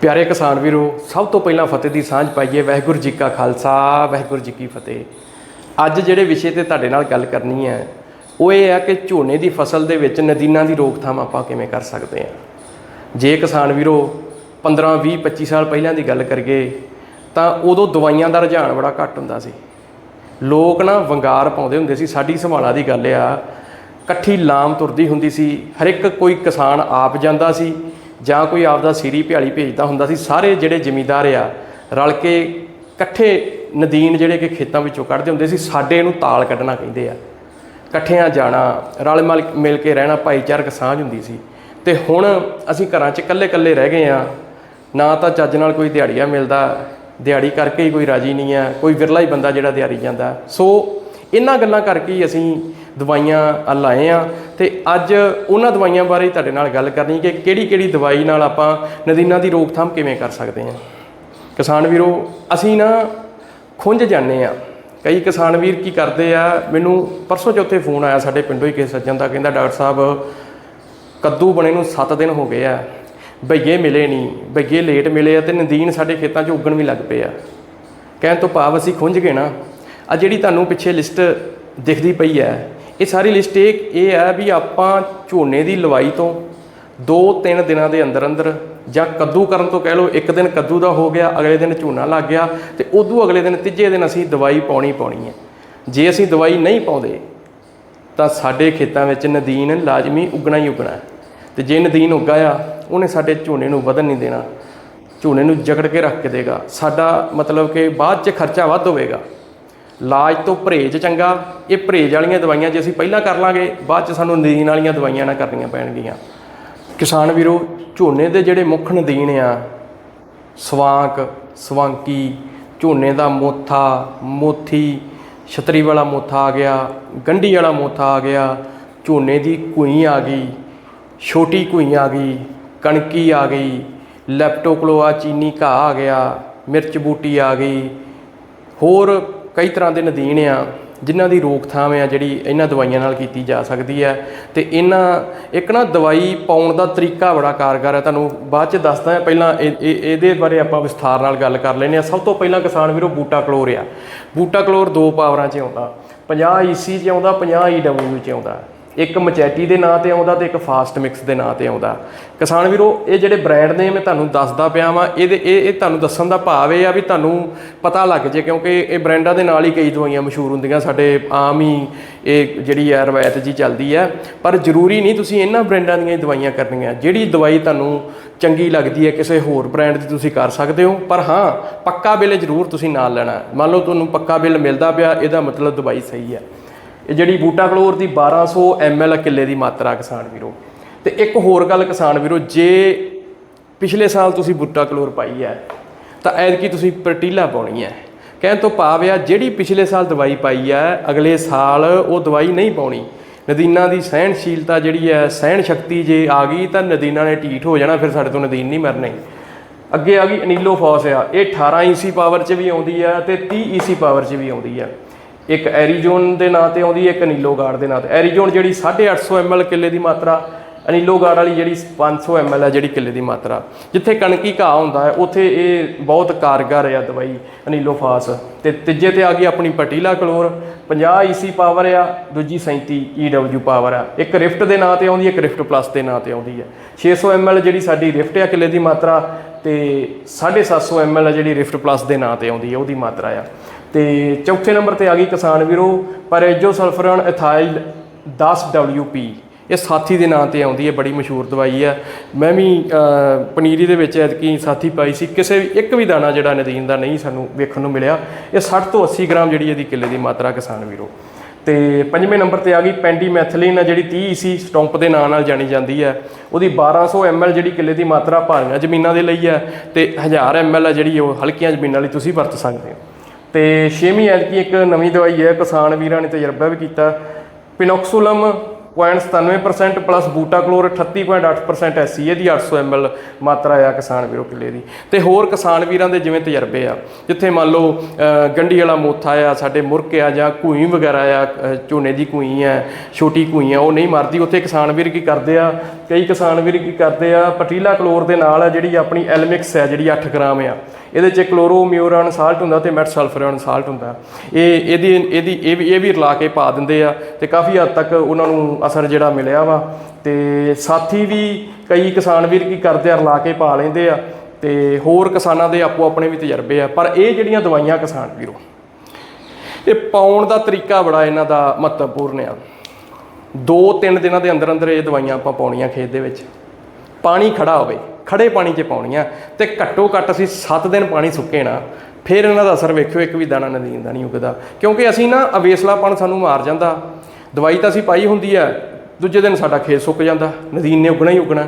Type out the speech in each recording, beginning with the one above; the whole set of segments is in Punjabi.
ਪਿਆਰੇ ਕਿਸਾਨ ਵੀਰੋ, ਸਭ ਤੋਂ ਪਹਿਲਾਂ ਫਤਿਹ ਦੀ ਸਾਂਝ ਪਾਈਏ, ਵਾਹਿਗੁਰੂ ਜੀ ਕਾ ਖਾਲਸਾ, ਵਾਹਿਗੁਰੂ ਜੀ ਕੀ ਫਤਿਹ। ਅੱਜ ਜਿਹੜੇ ਵਿਸ਼ੇ ਤੇ ਤੁਹਾਡੇ ਨਾਲ ਗੱਲ ਕਰਨੀ ਹੈ, ਉਹ ਇਹ ਹੈ ਕਿ ਝੋਨੇ ਦੀ ਫਸਲ ਦੇ ਵਿੱਚ ਨਦੀਨਾਂ ਦੀ ਰੋਕਥਾਮ ਆਪਾਂ ਕਿਵੇਂ ਕਰ ਸਕਦੇ ਹਾਂ। ਜੇ ਕਿਸਾਨ ਵੀਰੋ 15 20 25 ਸਾਲ ਪਹਿਲਾਂ ਦੀ ਗੱਲ ਕਰੀਏ, ਤਾਂ ਉਦੋਂ ਦਵਾਈਆਂ ਦਾ ਰੁਝਾਨ ਬੜਾ ਘੱਟ ਹੁੰਦਾ ਸੀ। ਲੋਕ ਨਾ ਵੰਗਾਰ ਪਾਉਂਦੇ ਹੁੰਦੇ ਸੀ, ਸਾਡੀ ਸੰਭਾਲਾ ਦੀ ਗੱਲ ਆ, ਇਕੱਠੀ ਲਾਮ ਤੁਰਦੀ ਹੁੰਦੀ ਸੀ ਹਰ ਇੱਕ ਕੋਈ ਕਿਸਾਨ ਆਪ ਜਾਂਦਾ ਸੀ ਜਾਂ ਕੋਈ ਆਪਦਾ ਸੀਰੀ ਭਿਆਲੀ ਭੇਜਦਾ ਹੁੰਦਾ ਸੀ, ਸਾਰੇ ਜਿਹੜੇ ਜ਼ਿਮੀਂਦਾਰ ਆ, ਰਲ ਕੇ ਇਕੱਠੇ ਨਦੀਨ ਜਿਹੜੇ ਕਿ ਖੇਤਾਂ ਵਿੱਚੋਂ ਕੱਢਦੇ ਹੁੰਦੇ ਸੀ, ਸਾਡੇ ਇਹਨੂੰ ਤਾਲ ਕੱਢਣਾ ਕਹਿੰਦੇ ਆ। ਇਕੱਠਿਆਂ ਜਾਣਾ, ਰਲ ਮਿਲ ਮਿਲ ਕੇ ਰਹਿਣਾ, ਭਾਈਚਾਰਕ ਸਾਂਝ ਹੁੰਦੀ ਸੀ। ਤੇ ਹੁਣ ਅਸੀਂ ਘਰਾਂ 'ਚ ਇਕੱਲੇ-ਇਕੱਲੇ ਰਹਿ ਗਏ ਆ, ਨਾ ਤਾਂ ਚੱਜ ਨਾਲ ਕੋਈ ਦਿਹਾੜੀਆ ਮਿਲਦਾ, ਦਿਹਾੜੀ ਕਰਕੇ ਹੀ ਕੋਈ ਰਾਜੀ ਨਹੀਂ ਆ, ਕੋਈ ਵਿਰਲਾ ਹੀ ਬੰਦਾ ਜਿਹੜਾ ਦਿਹਾੜੀ ਜਾਂਦਾ। ਸੋ ਇਹਨਾਂ ਗੱਲਾਂ ਕਰਕੇ ਹੀ ਅਸੀਂ ਦਵਾਈਆਂ ਲਾਏ ਆ। ਤੇ ਅੱਜ ਉਹਨਾਂ ਦਵਾਈਆਂ ਬਾਰੇ ਤੁਹਾਡੇ ਨਾਲ ਗੱਲ ਕਰਨੀ ਕਿ ਕਿਹੜੀ-ਕਿਹੜੀ ਦਵਾਈ ਨਾਲ ਆਪਾਂ ਨਦੀਨਾਂ ਦੀ ਰੋਕਥਾਮ ਕਿਵੇਂ ਕਰ ਸਕਦੇ ਹਾਂ। ਕਿਸਾਨ ਵੀਰੋ, ਅਸੀਂ ਨਾ ਖੁੰਝ ਜਾਂਦੇ ਆ ਕਈ ਕਿਸਾਨ ਵੀਰ ਕੀ ਕਰਦੇ ਆ, ਮੈਨੂੰ ਪਰਸੋਂ ਚੌਥੇ ਫੋਨ ਆਇਆ ਸਾਡੇ ਪਿੰਡੋਂ ਹੀ ਕਿਸੇ ਸੱਜਣ ਦਾ, ਕਹਿੰਦਾ ਡਾਕਟਰ ਸਾਹਿਬ, ਕੱਦੂ ਬਣੇ ਨੂੰ 7 ਦਿਨ ਹੋ ਗਏ ਆ। ਬਈਏ ਮਿਲੇ ਨਹੀਂ, ਬਈਏ ਲੇਟ ਮਿਲੇ ਆ ਤੇ ਨਦੀਨ ਸਾਡੇ ਖੇਤਾਂ 'ਚ ਉੱਗਣ ਵੀ ਲੱਗ ਪਏ ਆ। ਕਹਿਣ ਤੋਂ ਭਾਵ ਅਸੀਂ ਖੁੰਝ ਗਏ ਨਾ। ਆ ਜਿਹੜੀ ਤੁਹਾਨੂੰ ਪਿੱਛੇ ਲਿਸਟ ਦਿਖਦੀ ਪਈ ਹੈ ਇਹ ਸਾਰੀ ਲਿਸਟ ਇਹ ਇਹ ਹੈ ਵੀ ਆਪਾਂ ਝੋਨੇ ਦੀ ਲਵਾਈ ਤੋਂ 2-3 ਦਿਨਾਂ ਦੇ ਅੰਦਰ ਅੰਦਰ ਜਾਂ ਕੱਦੂ ਕਰਨ ਤੋਂ ਕਹਿ ਲਓ ਇੱਕ ਦਿਨ ਕੱਦੂ ਦਾ ਹੋ ਗਿਆ, ਅਗਲੇ ਦਿਨ ਝੋਨਾ ਲੱਗ ਗਿਆ ਤੇ ਉਦੋਂ ਅਗਲੇ ਦਿਨ ਤੀਜੇ ਦਿਨ ਅਸੀਂ ਦਵਾਈ ਪਾਉਣੀ ਪਾਉਣੀ ਹੈ। ਜੇ ਅਸੀਂ ਦਵਾਈ ਨਹੀਂ ਪਾਉਂਦੇ ਤਾਂ ਸਾਡੇ ਖੇਤਾਂ ਵਿੱਚ ਨਦੀਨ ਲਾਜ਼ਮੀ ਉੱਗਣਾ ਹੀ ਉੱਗਣਾ ਹੈ। ਤੇ ਜੇ ਨਦੀਨ ਉੱਗਾ ਆ ਉਹਨੇ ਸਾਡੇ ਝੋਨੇ ਨੂੰ ਵਧਣ ਨਹੀਂ ਦੇਣਾ, ਝੋਨੇ ਨੂੰ ਜਕੜ ਕੇ ਰੱਖ ਕੇ ਦੇਗਾ। ਸਾਡਾ ਮਤਲਬ ਕਿ ਬਾਅਦ 'ਚ ਖਰਚਾ ਵੱਧ ਹੋਵੇਗਾ। ਇਲਾਜ ਤੋਂ ਪਰਹੇਜ਼ ਚੰਗਾ, ਇਹ ਪਰਹੇਜ਼ ਵਾਲੀਆਂ ਦਵਾਈਆਂ ਜੇ ਅਸੀਂ ਪਹਿਲਾਂ ਕਰ ਲਾਂਗੇ, ਬਾਅਦ 'ਚ ਸਾਨੂੰ ਨਦੀਨ ਵਾਲੀਆਂ ਦਵਾਈਆਂ ਨਾ ਕਰਨੀਆਂ ਪੈਣਗੀਆਂ। ਕਿਸਾਨ ਵੀਰੋ, ਝੋਨੇ ਦੇ ਜਿਹੜੇ ਮੁੱਖ ਨਦੀਨ ਆ, ਸਵਾਂਕ, ਸਵਾਂਕੀ, ਝੋਨੇ ਦਾ ਮੋਥਾ, ਮੋਥੀ, ਛਤਰੀ ਵਾਲਾ ਮੋਥਾ ਆ ਗਿਆ, ਗੰਢੀ ਵਾਲਾ ਮੋਥਾ ਆ ਗਿਆ, ਝੋਨੇ ਦੀ ਕੁਈ ਆ ਗਈ, ਛੋਟੀ ਕੁਈ ਆ ਗਈ, ਕਣਕੀ ਆ ਗਈ, ਲੈਪਟੋਕਲੋਆ ਚੀਨੀ ਘਾਹ ਆ ਗਿਆ, ਮਿਰਚ ਬੂਟੀ ਆ ਗਈ, ਹੋਰ ਕਈ ਤਰ੍ਹਾਂ ਦੇ ਨਦੀਨ ਆ, ਜਿਨ੍ਹਾਂ ਦੀ ਰੋਕਥਾਮ ਆ ਜਿਹੜੀ ਇਹਨਾਂ ਦਵਾਈਆਂ ਨਾਲ ਕੀਤੀ ਜਾ ਸਕਦੀ ਹੈ ਤੇ ਇਹਨਾਂ, ਇੱਕ ਨਾ ਦਵਾਈ ਪਾਉਣ ਦਾ ਤਰੀਕਾ ਬੜਾ ਕਾਰਗਰ ਹੈ ਤੁਹਾਨੂੰ ਬਾਅਦ ਚ ਦੱਸਦਾ ਹਾਂ, ਪਹਿਲਾਂ ਇਹ- ਇਹ- ਇਹਦੇ ਬਾਰੇ ਆਪਾਂ ਵਿਸਥਾਰ ਨਾਲ ਗੱਲ ਕਰ ਲੈਂਦੇ ਆ ਸਭ ਤੋਂ ਪਹਿਲਾਂ ਕਿਸਾਨ ਵੀਰੋ, ਬੂਟਾ ਕਲੋਰ ਆ। ਬੂਟਾ ਕਲੋਰ ਦੋ ਪਾਵਰਾਂ 'ਚ ਆਉਂਦਾ। 50 ਈਸੀ 'ਚ ਆਉਂਦਾ 50 ਈਡਬਲਯੂ 'ਚ ਆਉਂਦਾ। ਇੱਕ ਮਚੈਟੀ ਦੇ ਨਾਂ ਤੇ ਆਉਂਦਾ ਤੇ ਇੱਕ ਫਾਸਟ ਮਿਕਸ ਦੇ ਨਾਂ ਤੇ ਆਉਂਦਾ। ਕਿਸਾਨ ਵੀਰੋ, ਇਹ ਜਿਹੜੇ ਬ੍ਰਾਂਡ ਨੇ, ਮੈਂ ਤੁਹਾਨੂੰ ਦੱਸਦਾ ਪਿਆ ਵਾਂ, ਇਹਦੇ, ਇਹ ਇਹ ਤੁਹਾਨੂੰ ਦੱਸਣ ਦਾ ਭਾਵ ਇਹ ਆ ਵੀ ਤੁਹਾਨੂੰ ਪਤਾ ਲੱਗ ਜੇ, ਕਿਉਂਕਿ ਇਹ ਬ੍ਰਾਂਡਾਂ ਦੇ ਨਾਲ ਹੀ ਕਈ ਦਵਾਈਆਂ ਮਸ਼ਹੂਰ ਹੁੰਦੀਆਂ। ਸਾਡੇ ਆਮ ਹੀ ਇਹ ਜਿਹੜੀ ਆ ਰਵਾਇਤ ਜੀ ਚੱਲਦੀ ਹੈ ਪਰ ਜ਼ਰੂਰੀ ਨਹੀਂ ਤੁਸੀਂ ਇਹਨਾਂ ਬ੍ਰਾਂਡਾਂ ਦੀਆਂ ਦਵਾਈਆਂ ਕਰਨੀਆਂ। ਜਿਹੜੀ ਦਵਾਈ ਤੁਹਾਨੂੰ ਚੰਗੀ ਲੱਗਦੀ ਹੈ, ਕਿਸੇ ਹੋਰ ਬ੍ਰਾਂਡ ਦੀ ਤੁਸੀਂ ਕਰ ਸਕਦੇ ਹੋ। ਪਰ ਹਾਂ, ਪੱਕਾ ਬਿੱਲ ਜ਼ਰੂਰ ਤੁਸੀਂ ਨਾਲ ਲੈਣਾ। ਮੰਨ ਲਓ ਤੁਹਾਨੂੰ ਪੱਕਾ ਬਿੱਲ ਮਿਲਦਾ ਪਿਆ, ਇਹਦਾ ਮਤਲਬ ਦਵਾਈ ਸਹੀ ਹੈ ਇਹ ਜਿਹੜੀ ਬੂਟਾ ਕਲੋਰ ਦੀ 1200 ml ਕਿੱਲੇ ਦੀ ਮਾਤਰਾ ਕਿਸਾਨ ਵੀਰੋ। ਤੇ ਇੱਕ ਹੋਰ ਗੱਲ ਕਿਸਾਨ ਵੀਰੋ, ਜੇ ਪਿਛਲੇ ਸਾਲ ਤੁਸੀਂ ਬੂਟਾ ਕਲੋਰ ਪਾਈ ਹੈ, ਤਾਂ ਐਤਕੀ ਤੁਸੀਂ ਪਰਟੀਲਾ ਪਾਉਣੀ ਹੈ। ਕਹਿਣ ਤੋਂ ਭਾਵ ਆ, ਜਿਹੜੀ ਪਿਛਲੇ ਸਾਲ ਦਵਾਈ ਪਾਈ ਹੈ, ਅਗਲੇ ਸਾਲ ਉਹ ਦਵਾਈ ਨਹੀਂ ਪਾਉਣੀ। ਨਦੀਨਾਂ ਦੀ ਸਹਿਣਸ਼ੀਲਤਾ ਜਿਹੜੀ ਹੈ, ਸਹਿਣ ਸ਼ਕਤੀ ਜੇ ਆ ਗਈ, ਤਾਂ ਨਦੀਨਾਂ ਨੇ ਢੀਠ ਹੋ ਜਾਣਾ, ਫਿਰ ਸਾਡੇ ਤੋਂ ਨਦੀਨ ਨਹੀਂ ਮਰਨੇ। ਅੱਗੇ ਆ ਗਈ ਅਨੀਲੋ ਫੌਸ ਆ, ਇਹ 18 ਈਸੀ ਪਾਵਰ 'ਚ ਵੀ ਆਉਂਦੀ ਆ ਤੇ 30 ਈਸੀ ਪਾਵਰ 'ਚ ਵੀ ਆਉਂਦੀ ਆ ਇੱਕ ਐਰੀਜ਼ੋਨ ਦੇ ਨਾਂ ਤੇ ਆਉਂਦੀ ਹੈ, ਇੱਕ ਅਨੀਲੋ ਦੇ ਨਾਂ ਤੇ। ਐਰੀਜ਼ੋਨ ਜਿਹੜੀ 850 ml ਕਿੱਲੇ ਦੀ ਮਾਤਰਾ ਅਨੀਲੋਗਾਡ ਵਾਲੀ ਜਿਹੜੀ 500 ml ਹੈ ਜਿਹੜੀ ਕਿੱਲੇ ਦੀ ਮਾਤਰਾ। ਜਿੱਥੇ ਕਣਕੀ ਘਾਹ ਹੁੰਦਾ ਹੈ, ਉੱਥੇ ਇਹ ਬਹੁਤ ਕਾਰਗਰ ਹੈ ਦਵਾਈ ਅਨੀਲੋਫਾਸ ਤੇ ਤੀਜੇ ਤੇ ਆ ਗਈ ਆਪਣੀ ਪਟੀਲਾ ਕਲੋਰ। 50 ਈਸੀ ਪਾਵਰ ਆ, ਦੂਜੀ 37 ਈਡਬਲਯੂ ਪਾਵਰ ਆ। ਇੱਕ ਰਿਫਟ ਦੇ ਨਾਂ ਤੇ ਆਉਂਦੀ ਹੈ ਇੱਕ ਰਿਫਟ ਪਲੱਸ ਦੇ ਨਾਂ ਤੇ ਆਉਂਦੀ ਹੈ। 600 ml ਜਿਹੜੀ ਸਾਡੀ ਰਿਫਟ ਆ ਕਿੱਲੇ ਦੀ ਮਾਤਰਾ ਤੇ 750 ml ਆ ਜਿਹੜੀ ਰਿਫਟ ਪਲੱਸ ਦੇ ਨਾਂ ਤੇ ਆਉਂਦੀ ਹੈ ਉਹਦੀ ਮਾਤਰਾ ਆ। ਤੇ ਚੌਥੇ ਨੰਬਰ ਤੇ ਆ ਗਈ ਕਿਸਾਨ ਵੀਰੋ ਪਰੇਜੋ ਸਲਫਰਨ ਇਥਾਈਲ 10WP ਇਹ ਸਾਥੀ ਦੇ ਨਾਂ ਤੇ ਆਉਂਦੀ ਹੈ ਬੜੀ ਮਸ਼ਹੂਰ ਦਵਾਈ ਹੈ ਮੈਂ ਵੀ ਪਨੀਰੀ ਦੇ ਵਿੱਚ ਐਤਕੀ ਸਾਥੀ ਪਾਈ ਸੀ, ਕਿਸੇ ਵੀ, ਇੱਕ ਵੀ ਦਾਣਾ ਜਿਹੜਾ ਨਦੀਨ ਦਾ ਨਹੀਂ ਸਾਨੂੰ ਵੇਖਣ ਨੂੰ ਮਿਲਿਆ, ਇਹ 60 ਤੋਂ 80 ਗ੍ਰਾਮ ਜਿਹੜੀ ਇਹਦੀ ਕਿੱਲੇ ਦੀ ਮਾਤਰਾ ਕਿਸਾਨ ਵੀਰੋ। ਤੇ ਪੰਜਵੇਂ ਨੰਬਰ ਤੇ ਆ ਗਈ ਪੈਂਡੀਮੈਥਲਿਨ ਆ, ਜਿਹੜੀ 30 ਈਸੀ ਸਟੰਪ ਦੇ ਨਾਂ ਨਾਲ ਜਾਣੀ ਜਾਂਦੀ ਹੈ। ਉਹਦੀ 1200 ml ਜਿਹੜੀ ਕਿੱਲੇ ਦੀ ਮਾਤਰਾ ਭਾਰੀਆਂ ਜ਼ਮੀਨਾਂ ਦੇ ਲਈ ਹੈ ਤੇ 1000 ml ਆ ਜਿਹੜੀ ਉਹ ਹਲਕੀਆਂ ਜ਼ਮੀਨਾਂ ਲਈ ਤੁਸੀਂ ਵਰਤ ਸਕਦੇ ਹੋ। ਤੇ ਛੇਵੀਂ ਐਲਕੀ ਇੱਕ ਨਵੀਂ ਦਵਾਈ ਹੈ, ਕਿਸਾਨ ਵੀਰਾਂ ਨੇ ਤਜਰਬਾ ਵੀ ਕੀਤਾ। ਪਿਨੋਕਸੂਲਮ 0.97% ਪਲੱਸ ਬੂਟਾ ਕਲੋਰ 38.8% ਐਸੀ ਇਹਦੀ 800 ml ਮਾਤਰਾ ਆ ਕਿਸਾਨ ਵੀਰੋ ਕਿੱਲੇ ਦੀ। ਤੇ ਹੋਰ ਕਿਸਾਨ ਵੀਰਾਂ ਦੇ ਜਿਵੇਂ ਤਜਰਬੇ ਆ, ਜਿੱਥੇ ਮੰਨ ਲਓ ਗੰਢੀ ਵਾਲਾ ਮੋਥਾ ਆ, ਸਾਡੇ ਮੁਰਕ ਆ ਜਾਂ ਘੂਈ ਵਗੈਰਾ ਆ ਝੋਨੇ ਦੀ ਘੂਈ ਆ, ਛੋਟੀ ਘੂਈ ਆ, ਉਹ ਨਹੀਂ ਮਰਦੀ, ਉੱਥੇ ਕਿਸਾਨ ਵੀਰ ਕੀ ਕਰਦੇ ਆ, ਕਈ ਕਿਸਾਨ ਵੀਰ ਕੀ ਕਰਦੇ ਆ, ਪਟੀਲਾ ਕਲੋਰ ਦੇ ਨਾਲ ਆ ਜਿਹੜੀ ਆਪਣੀ ਐਲਮਿਕਸ ਹੈ ਜਿਹੜੀ 8 ਗ੍ਰਾਮ ਆ, ਇਹਦੇ 'ਚ ਕਲੋਰੋਮਿਊਰਨ ਸਾਲਟ ਹੁੰਦਾ ਤੇ ਮੈਟ ਸਲਫਰਨ ਸਾਲਟ ਹੁੰਦਾ। ਇਹ, ਇਹਦੀ ਇਹਦੀ, ਇਹ ਵੀ ਇਹ ਵੀ ਰਲਾ ਕੇ ਪਾ ਦਿੰਦੇ ਆ ਤੇ ਕਾਫੀ ਹੱਦ ਤੱਕ ਉਹਨਾਂ ਨੂੰ ਅਸਰ ਜਿਹੜਾ ਮਿਲਿਆ ਵਾ ਤੇ ਸਾਥੀ ਵੀ ਕਈ ਕਿਸਾਨ ਵੀਰ ਕੀ ਕਰਦੇ ਆ, ਰਲਾ ਕੇ ਪਾ ਲੈਂਦੇ ਆ ਤੇ ਹੋਰ ਕਿਸਾਨਾਂ ਦੇ ਆਪੋ ਆਪਣੇ ਵੀ ਤਜਰਬੇ ਆ। ਪਰ ਇਹ ਜਿਹੜੀਆਂ ਦਵਾਈਆਂ ਕਿਸਾਨ ਵੀਰੋ, ਇਹ ਪਾਉਣ ਦਾ ਤਰੀਕਾ ਬੜਾ ਇਹਨਾਂ ਦਾ ਮਹੱਤਵਪੂਰਨ ਆ। ਦੋ ਤਿੰਨ ਦਿਨਾਂ ਦੇ ਅੰਦਰ ਅੰਦਰ ਇਹ ਦਵਾਈਆਂ ਆਪਾਂ ਪਾਉਣੀਆਂ ਖੇਤ ਦੇ ਵਿੱਚ। ਪਾਣੀ ਖੜਾ ਹੋਵੇ ਖੜੇ ਪਾਣੀ 'ਚ ਪਾਉਣੀਆਂ ਤੇ ਘੱਟੋ ਘੱਟ ਅਸੀਂ 7 ਦਿਨ ਪਾਣੀ ਸੁੱਕੇ ਨਾ, ਫਿਰ ਇਹਨਾਂ ਦਾ ਅਸਰ ਵੇਖਿਓ ਇੱਕ ਵੀ ਦਾਣਾ ਨਦੀਨ ਦਾ ਨਹੀਂ ਉਗਦਾ। ਕਿਉਂਕਿ ਅਸੀਂ ਨਾ ਅਵੇਸਲਾਪਣ ਸਾਨੂੰ ਮਾਰ ਜਾਂਦਾ। ਦਵਾਈ ਤਾਂ ਅਸੀਂ ਪਾਈ ਹੁੰਦੀ ਹੈ, ਦੂਜੇ ਦਿਨ ਸਾਡਾ ਖੇਤ ਸੁੱਕ ਜਾਂਦਾ, ਨਦੀਨ ਨੇ ਉਗਣਾ ਹੀ ਉਗਣਾ।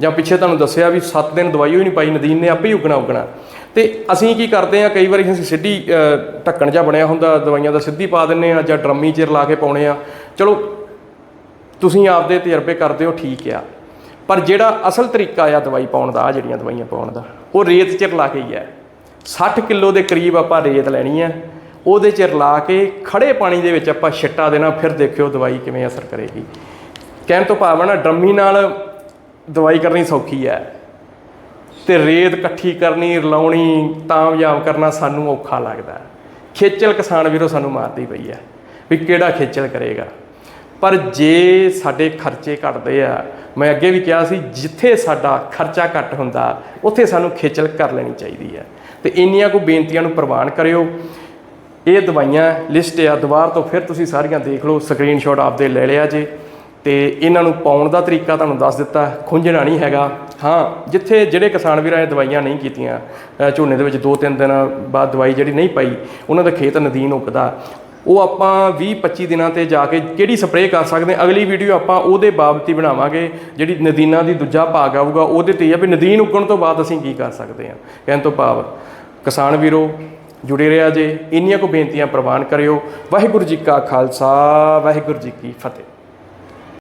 ਜਾਂ ਪਿੱਛੇ ਤੁਹਾਨੂੰ ਦੱਸਿਆ ਵੀ 7 ਦਿਨ ਦਵਾਈ ਹੋਈ ਨਹੀਂ ਪਾਈ, ਨਦੀਨ ਨੇ ਆਪੇ ਹੀ ਉਗਣਾ ਉਗਣਾ। ਤੇ ਅਸੀਂ ਕੀ ਕਰਦੇ ਆ ਕਈ ਵਾਰੀ ਅਸੀਂ ਸਿੱਧੀ ਢੱਕਣ ਜਿਹਾ ਬਣਿਆ ਹੁੰਦਾ, ਦਵਾਈਆਂ ਦਾ ਸਿੱਧੀ ਪਾ ਦਿੰਨੇ ਆ ਜਾਂ ਡਰਮੀ 'ਚ ਲਾ ਕੇ ਪਾਉਣੇ ਆ ਚਲੋ, ਤੁਸੀਂ ਆਪਦੇ ਤਜਰਬੇ ਕਰਦੇ ਹੋ, ਠੀਕ ਆ। ਪਰ ਜਿਹੜਾ ਅਸਲ ਤਰੀਕਾ ਆ ਦਵਾਈ ਪਾਉਣ ਦਾ ਆ ਜਿਹੜੀਆਂ ਦਵਾਈਆਂ ਪਾਉਣ ਦਾ, ਉਹ ਰੇਤ 'ਚ ਲਾ ਕੇ ਹੀ ਹੈ। 60 ਕਿਲੋ ਦੇ ਕਰੀਬ ਆਪਾਂ ਰੇਤ ਲੈਣੀ ਹੈ। ਉਹਦੇ 'ਚ ਰਲਾ ਕੇ ਖੜੇ ਪਾਣੀ ਦੇ ਵਿੱਚ ਆਪਾਂ ਛਿੱਟਾ ਦੇਣਾ, ਫਿਰ ਦੇਖਿਓ ਦਵਾਈ ਕਿਵੇਂ ਅਸਰ ਕਰੇਗੀ। ਕਹਿਣ ਤੋਂ ਭਾਵ ਹੈ ਨਾ, ਡਰਮੀ ਨਾਲ ਦਵਾਈ ਕਰਨੀ ਸੌਖੀ ਹੈ। ਤੇ ਰੇਤ ਇਕੱਠੀ ਕਰਨੀ, ਰਲਾਉਣੀ ਤਾਮਯਾਬ ਕਰਨਾ ਸਾਨੂੰ ਔਖਾ ਲੱਗਦਾ ਖੇਚਲ ਕਿਸਾਨ ਵੀਰੋ ਸਾਨੂੰ ਮਾਰਦੀ ਪਈ ਹੈ ਵੀ ਕਿਹੜਾ ਖੇਚਲ ਕਰੇਗਾ। ਪਰ ਜੇ ਸਾਡੇ ਖਰਚੇ ਘਟਦੇ ਆ, ਮੈਂ ਅੱਗੇ ਵੀ ਕਿਹਾ ਸੀ, ਜਿੱਥੇ ਸਾਡਾ ਖਰਚਾ ਘੱਟ ਹੁੰਦਾ, ਉੱਥੇ ਸਾਨੂੰ ਖੇਚਲ ਕਰ ਲੈਣੀ ਚਾਹੀਦੀ ਹੈ। ਤੇ ਇੰਨੀਆਂ ਕੋ ਬੇਨਤੀਆਂ ਨੂੰ ਪ੍ਰਵਾਨ ਕਰਿਓ। ਇਹ ਦਵਾਈਆਂ ਲਿਸਟ ਆ ਦੁਬਾਰ ਤੋਂ ਫਿਰ ਤੁਸੀਂ ਸਾਰੀਆਂ ਦੇਖ ਲਓ ਸਕਰੀਨਸ਼ਾਟ ਆਪਦੇ ਲੈ ਲਿਆ ਜੇ। ਤੇ ਇਹਨਾਂ ਨੂੰ ਪਾਉਣ ਦਾ ਤਰੀਕਾ ਤੁਹਾਨੂੰ ਦੱਸ ਦਿੱਤਾ, ਖੁੰਝਣਾ ਨਹੀਂ ਹੈਗਾ। ਹਾਂ, ਜਿੱਥੇ ਜਿਹੜੇ ਕਿਸਾਨ ਵੀਰਾਂ ਇਹ ਦਵਾਈਆਂ ਨਹੀਂ ਕੀਤੀਆਂ ਝੋਨੇ ਦੇ ਵਿੱਚ 2-3 ਦਿਨ ਬਾਅਦ ਦਵਾਈ ਜਿਹੜੀ ਨਹੀਂ ਪਾਈ, ਉਹਨਾਂ ਦਾ ਖੇਤ ਨਦੀਨ ਉਗਦਾ। ਉਹ ਆਪਾਂ 20-25 ਦਿਨਾਂ ਤੇ ਜਾ ਕੇ ਕਿਹੜੀ ਸਪਰੇਅ ਕਰ ਸਕਦੇ ਅਗਲੀ ਵੀਡੀਓ ਆਪਾਂ ਉਹਦੇ ਬਾਬਤ ਹੀ ਬਣਾਵਾਂਗੇ, ਜਿਹੜੀ ਨਦੀਨਾਂ ਦੀ ਦੂਜਾ ਭਾਗ ਆਊਗਾ, ਉਹਦੇ ਤੇ ਹੀ ਆ ਵੀ ਨਦੀਨ ਉੱਗਣ ਤੋਂ ਬਾਅਦ ਅਸੀਂ ਕੀ ਕਰ ਸਕਦੇ ਹਾਂ। ਕਹਿਣ ਤੋਂ ਭਾਵ, ਕਿਸਾਨ ਵੀਰੋ ਜੁੜੇ ਰਿਹਾ ਜੇ, ਇੰਨੀਆਂ ਕੋ ਬੇਨਤੀਆਂ ਪ੍ਰਵਾਨ ਕਰਿਓ। ਵਾਹਿਗੁਰੂ ਜੀ ਕਾ ਖਾਲਸਾ, ਵਾਹਿਗੁਰੂ ਜੀ ਕੀ ਫਤਿਹ।